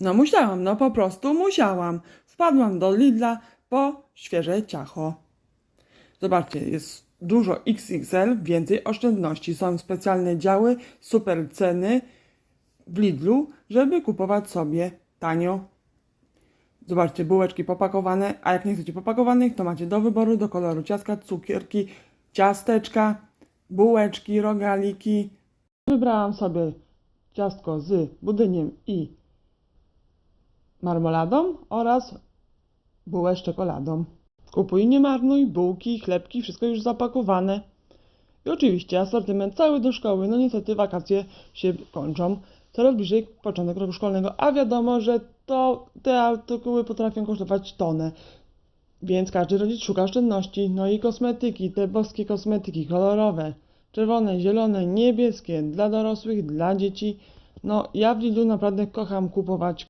No musiałam, no po prostu musiałam. Wpadłam do Lidla po świeże ciacho. Zobaczcie, jest dużo XXL, więcej oszczędności. Są specjalne działy, super ceny w Lidlu, żeby kupować sobie tanio. Zobaczcie, bułeczki popakowane, a jak nie chcecie popakowanych, to macie do wyboru, do koloru ciastka, cukierki, ciasteczka, bułeczki, rogaliki. Wybrałam sobie ciastko z budyniem i marmoladą oraz bułę z czekoladą. Kupuj, nie marnuj, bułki, chlebki, wszystko już zapakowane. I oczywiście asortyment cały do szkoły. No niestety wakacje się kończą. Coraz bliżej początek roku szkolnego, a wiadomo, że to te artykuły potrafią kosztować tonę. Więc każdy rodzic szuka oszczędności. No i kosmetyki, te boskie kosmetyki kolorowe. Czerwone, zielone, niebieskie, dla dorosłych, dla dzieci. No ja w Lidlu naprawdę kocham kupować